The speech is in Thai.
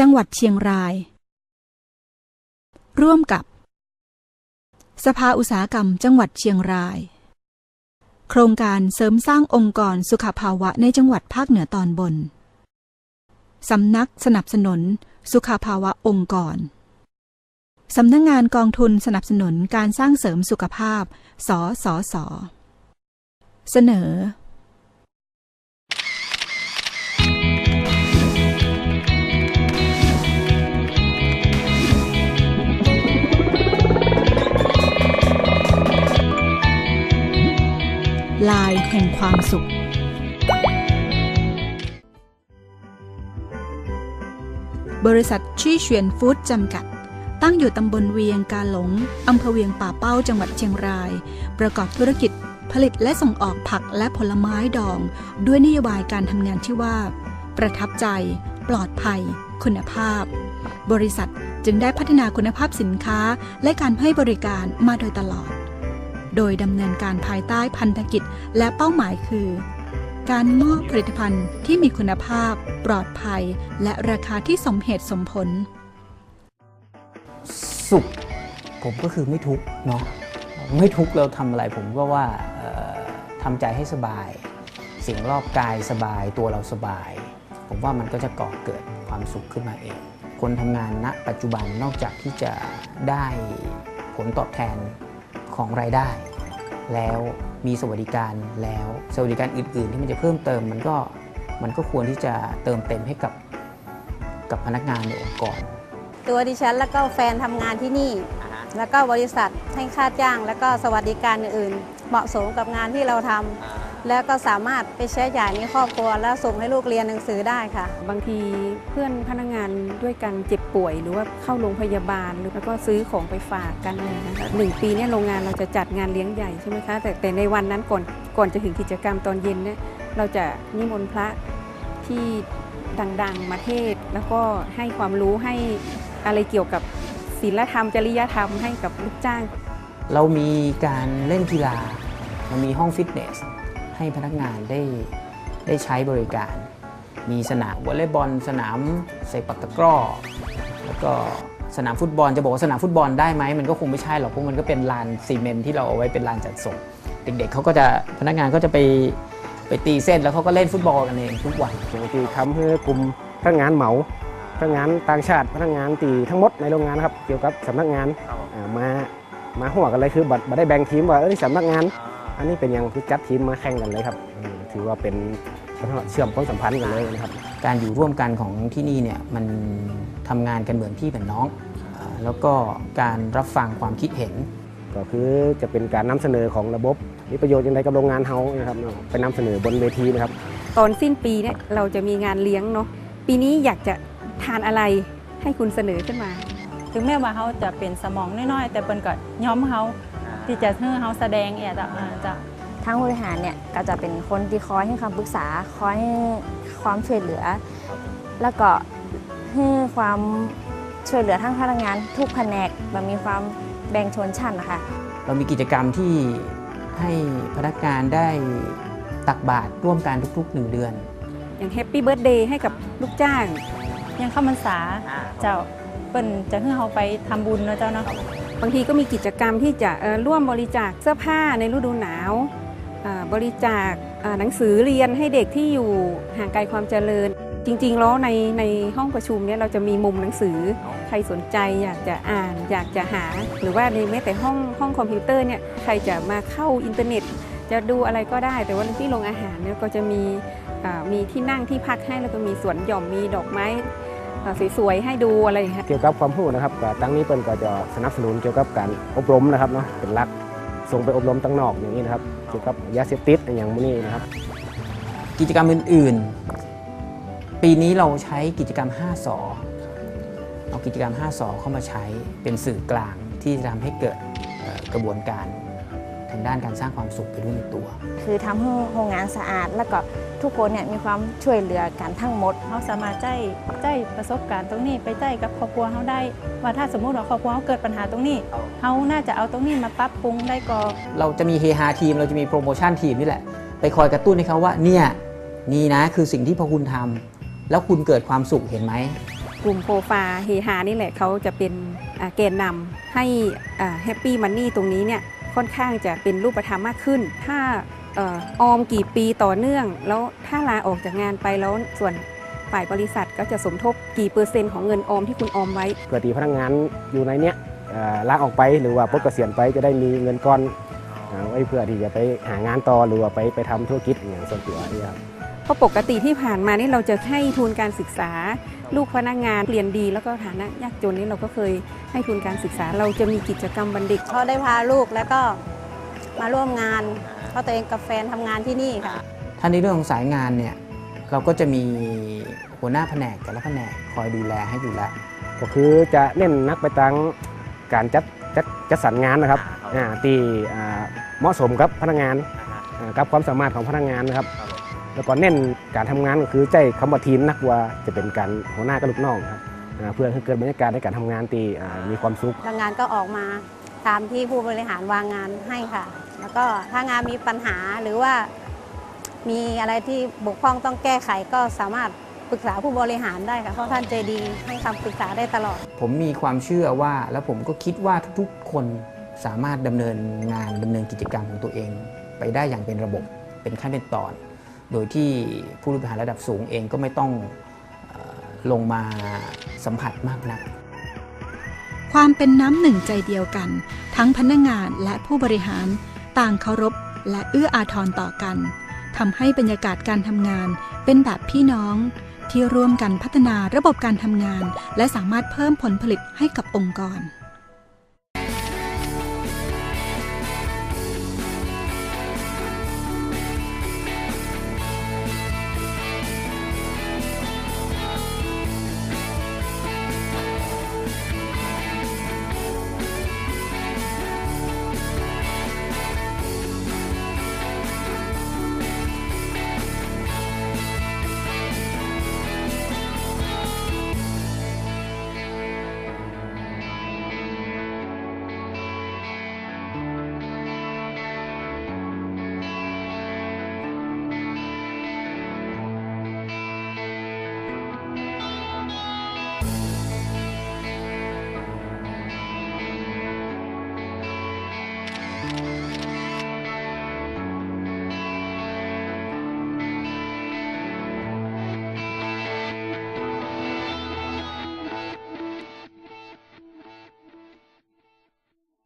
จังหวัดเชียงราย ร่วมกับ สภาอุตสาหกรรมจังหวัดเชียงราย โครงการเสริมสร้างองค์กรสุขภาวะในจังหวัดภาคเหนือตอนบน สำนักสนับสนุน สุขภาวะองค์กร สำนักงงานกองทุนสนับสนุนการสร้างเสริมสุขภาพ สสส เสนอ ลายแห่งความสุข บริษัทชี่เฉียนฟู้ดจำกัด ตั้งอยู่ตำบลเวียงกาหลงอำเภอเวียงป่าเป้าจังหวัดเชียงราย ประกอบธุรกิจผลิตและส่งออกผักและผลไม้ดอง ด้วยนโยบายการทำงานที่ว่า ประทับใจ ปลอดภัย คุณภาพ บริษัทจึงได้พัฒนาคุณภาพสินค้าและการให้บริการมาโดยตลอด โดยดำเนินการภายใต้พันธกิจและเป้าหมายคือ การมอบผลิตภัณฑ์ที่มีคุณภาพ ปลอดภัย และราคาที่สมเหตุสมผล สุข ผมก็คือไม่ทุกเนาะไม่ทุกเราทำอะไรผมก็ว่าทำใจให้สบาย สิ่งรอบกายสบายตัวเราสบาย ผมว่ามันก็จะก่อเกิดความสุขขึ้นมาเอง คนทำงานณปัจจุบันนอกจากที่จะได้ผลตอบแทน ของรายได้ แล้วมีสวัสดิการแล้วสวัสดิการอื่น ๆ ที่มันจะเพิ่มเติมมันก็มันก็ควรที่จะเติมเต็มให้กับกับพนักงานในองค์กร ตัวดิฉันแล้วก็แฟนทำงานที่นี่ แล้วก็บริษัทให้ค่าจ้าง แล้วก็สวัสดิการอื่นๆ เหมาะสมกับงานที่เราทำ แล้วก็สามารถไปใช้จ่ายในครอบครัว แล้วส่งให้ลูกเรียนหนังสือได้ค่ะ บางทีเพื่อนพนักงานด้วยกันเจ็บป่วย หรือว่าเข้าโรงพยาบาลหรือแล้วก็ซื้อของไปฝากกันอะไรนะคะหนึ่งปีเนี่ยโรงงานเราจะจัดงานเลี้ยงใหญ่ใช่ไหมคะแต่แต่ในวันนั้นก่อนก่อนจะถึงกิจกรรมตอนเย็นเนี่ยเราจะนิมนต์พระที่ดังๆมาเทศ แล้วก็ให้ความรู้ให้อะไรเกี่ยวกับศีลธรรมจริยธรรมให้กับลูกจ้าง เรามีการเล่นกีฬาเรามีห้องฟิตเนส ให้พนักงานได้ได้ใช้บริการ มีสนามวอลเลย์บอล สนามเซปักตะกร้อ แล้วก็สนามฟุตบอลจะบอกว่าสนามฟุตบอลได้ไหมมันก็คงไม่ใช่หรอกเพราะมันก็เป็นลานซีเมนต์ที่เราเอาไว้เป็นลานจัดส่งเด็กๆเขาก็จะพนักงานก็จะไปไปตีเส้นแล้วเขาก็เล่นฟุตบอลกันเองทุกวันบางทีทำให้กลุ่มพนักงานเหมาพนักงานต่างชาติพนักงานตีทั้งหมดในโรงงานครับเกี่ยวกับสำนักงานอ่ามามาหัวกันเลยคือบัตรบัได้แบ่งทีมว่าเออนี่สำนักงาน อันนี้เป็นอย่างคือจัดทีมมาแข่งกันเลยครับอืมถือว่าเป็นเชื่อมความสัมพันธ์กันเลยนะครับ การอยู่ร่วมกันของที่นี่เนี่ยมันทำงานกันเหมือนพี่เหมือนน้องอ่าแล้วก็การรับฟังความคิดเห็น ก็คือจะเป็นการนำเสนอของระบบมีประโยชน์อย่างไรกับโรงงานเฮานะครับไปนำเสนอบนเวทีนะครับ ตอนสิ้นปีเนี่ยเราจะมีงานเลี้ยงเนาะปีนี้อยากจะทานอะไรให้คุณเสนอขึ้นมา ถึงแม้ว่าเขาจะเป็นสมองน้อยๆ แต่เปิ้นก็ย้อมเขา ที่จะให้เขาแสดงแอบอะจะทางบริหารเนี่ยก็จะเป็นคนที่คอยให้คำปรึกษาคอยให้ความช่วยเหลือ แล้วก็ให้ความช่วยเหลือทั้งพนักงาน ทุกแผนกแบบมีความแบ่งชนชั้นนะคะเรามีกิจกรรมที่ให้พนักงานได้ตักบาตรร่วมกันทุกๆหนึ่งเดือน อย่างแฮปปี้เบิร์ดเดย์ให้กับลูกจ้าง ยังเข้าพรรษาเจ้าเปิ้นจะให้เขาไปทำบุญเนาะเจ้าเนาะ บางทีก็มีกิจกรรมที่จะร่วมบริจาคเสื้อผ้าในฤดูหนาว บริจาคหนังสือเรียนให้เด็กที่อยู่ห่างไกลความเจริญ จริงๆแล้วในในห้องประชุมเนี่ยเราจะมีมุมหนังสือ ใครสนใจอยากจะอ่านอยากจะหา หรือว่าในแม้แต่ห้องห้องคอมพิวเตอร์เนี่ยใครจะมาเข้าอินเทอร์เน็ต จะดูอะไรก็ได้ แต่ว่าที่โรงอาหารเนี่ยก็จะมีมีที่นั่งที่พักให้แล้วก็มีสวนหย่อมมีดอกไม้ สวยๆให้ดูอะไรอย่างเงี้ยเกี่ยวกับความรู้นะครับก็ตั้งนี้เปิ้นก็จะสนับสนุนเกี่ยวกับการอบรมนะครับเนาะเป็นหลักส่งไปอบรมตั้งนอกอย่างนี้นะครับเกี่ยวกับยาเสพติดอย่างพวกนี้นะครับ กิจกรรมอื่นๆ ปีนี้เราใช้กิจกรรม 5สอเอากิจกรรม 5สอเข้ามาใช้เป็นสื่อกลางที่จะทำให้เกิดเอ่อกระบวนการทางด้านการสร้างความสุขไปด้วยในตัว คือทำให้โรงงานสะอาดแล้วก็ ทุกคนเนี่ยมีความช่วยเหลือกันทั้งหมดเขาสามารถใจใจประสบการณ์ตรงนี้ไปใจกับครอบครัวเขาได้ ว่าถ้าสมมุติว่าครอบครัวเขาเกิดปัญหาตรงนี้เขาน่าจะเอาตรงนี้มาปรับปรุงได้ก่อนเราจะมีเฮฮาทีม เราจะมีโปรโมชั่นทีมนี่แหละ ไปคอยกระตุ้นให้เขาว่าเนี่ยนี่นะคือสิ่งที่พอคุณทำแล้วคุณเกิดความสุขเห็นไหมกลุ่มโปรฟาเฮฮานี่แหละเขาจะเป็นอ่าแกนนำให้แฮปปี้มันนี่ตรงนี้เนี่ยค่อนข้างจะเป็นรูปธรรมมากขึ้น ถ้าเออออมกี่ปีต่อเนื่อง แล้วถ้าลาออกจากงานไปแล้วส่วนฝ่ายบริษัทก็จะสมทบกี่เปอร์เซ็นต์ของเงินออมที่คุณออมไว้เพื่อที่พนักงานอยู่ในเนี้ยเอ่อลาออกไปหรือว่าปลดเกษียณไปจะได้มีเงินก้อนอ่าไว้เพื่อที่จะไปหางานต่อหรือว่าไปไปทำธุรกิจอย่างส่วนตัวนี่ครับเพราะปกติที่ผ่านมานี่เราจะให้ทุนการศึกษา ลูกพนักงานเรียนดี แล้วก็ฐานะยากจนนี่เราก็เคยให้ทุนการศึกษา เราจะมีกิจกรรมวันเด็กเขาได้พาลูกแล้วก็ มาร่วมงาน เพราะตัวเองกับแฟนทำงานที่นี่ค่ะ ถ้าในเรื่องของสายงานเนี่ยเราก็จะมีหัวหน้าแผนกแต่ละแผนกคอยดูแลให้อยู่แล้ว ก็คือจะเน้นนักไปทางการจัดจัดจัดสรรงานนะครับอ่าที่อ่าเหมาะสมกับพนักงานอ่ากับความสามารถของพนักงานนะครับ แล้วก็เน้นการทำงานก็คือใจคำว่าทีมนักว่าจะเป็นการหัวหน้ากับลูกน้องครับอ่าเพื่อให้เกิดบรรยากาศในการทำงานที่อ่ามีความสุขทางงานก็ออกมาตามที่ผู้บริหารวางงานให้ค่ะ แล้วก็ถ้างานมีปัญหาหรือว่ามีอะไรที่บกพร่องต้องแก้ไขก็สามารถปรึกษาผู้บริหารได้ค่ะเพราะท่านใจดีให้คำปรึกษาได้ตลอด ผมมีความเชื่อว่า แล้วผมก็คิดว่าทุกๆ คนสามารถดำเนินงานดำเนินกิจกรรมของตัวเอง ไปได้อย่างเป็นระบบเป็นขั้นเป็นตอน โดยที่ผู้บริหารระดับสูงเองก็ไม่ต้องเอ่อลงมาสัมผัสมากนัก ความเป็นน้ำหนึ่งใจเดียวกัน ทั้งพนักงานและผู้บริหาร ต่างเคารพและเอื้ออาทรต่อกันทำให้บรรยากาศการทำงานเป็นแบบพี่น้อง ที่ร่วมกันพัฒนาระบบการทำงาน และสามารถเพิ่มผลผลิตให้กับองค์กร